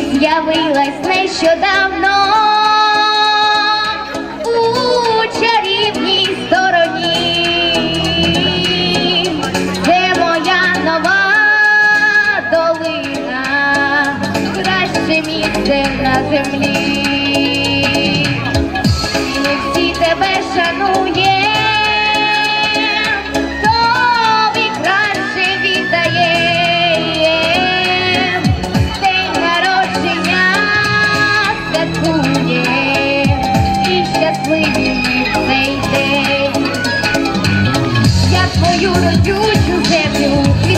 з'явилась нещодавно. У чарівній стороні, де моя нова долина, краще місце на землі. you know you, you baby,